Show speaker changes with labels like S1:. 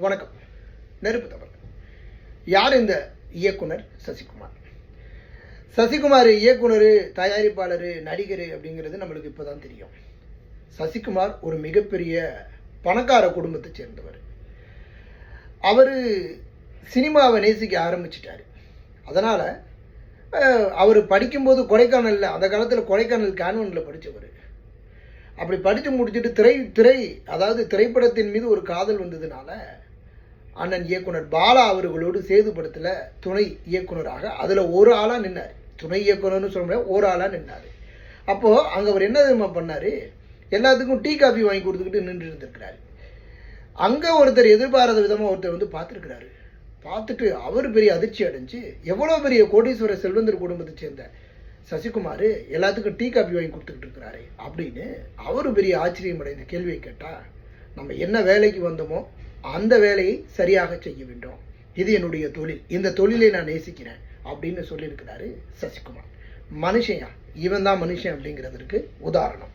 S1: வணக்கம். நெருப்பு தவறு. யார் இந்த இயக்குனர் சசிகுமார்? சசிகுமார் இயக்குனர் தயாரிப்பாளர் நடிகர் அப்படிங்கிறது நம்மளுக்கு இப்போ தான் தெரியும். சசிகுமார் ஒரு மிகப்பெரிய பணக்கார குடும்பத்தை சேர்ந்தவர். அவர் சினிமாவை நேசிக்க ஆரம்பிச்சிட்டாரு. அதனால் அவர் படிக்கும்போது கொடைக்கானலில் அந்த காலத்தில் கொடைக்கானல் கேன்வனில் படித்தவர் அப்படி படித்து முடிச்சுட்டு திரை திரை அதாவது திரைப்படத்தின் மீது ஒரு காதல் வந்ததுனால அண்ணன் இயக்குனர் பாலா அவர்களோடு சேது படத்தில் துணை இயக்குனராக அதில் ஒரு ஆளாக நின்னார். துணை இயக்குனர்னு சொல்ல முடியாது ஒரு ஆளாக நின்னார். அப்போது அங்கே அவர் என்ன தெரியுமா பண்ணார்? எல்லாத்துக்கும் டீ காஃபி வாங்கி கொடுத்துக்கிட்டு நின்று இருந்திருக்கிறாரு. அங்கே ஒருத்தர் எதிர்பாராத விதமாக ஒருத்தர் வந்து பார்த்துருக்கிறாரு. பார்த்துட்டு அவர் பெரிய அதிர்ச்சி அடைஞ்சு எவ்வளோ பெரிய கோடீஸ்வர செல்வந்தர் குடும்பத்தை சேர்ந்த சசிகுமார் எல்லாத்துக்கும் டீ காபி வாங்கி கொடுத்துக்கிட்டு இருக்கிறாரு அப்படின்னு அவர் பெரிய ஆச்சரியம் அடைந்த கேள்வியை கேட்டால் நம்ம என்ன வேலைக்கு வந்தோமோ அந்த வேலையை சரியாக செய்ய வேண்டும். இது என்னுடைய தொழில். இந்த தொழிலை நான் நேசிக்கிறேன் அப்படின்னு சொல்லியிருக்கிறாரு சசிகுமார். மனுஷன் இவன் தான் மனுஷன் அப்படிங்கிறதுக்கு உதாரணம்.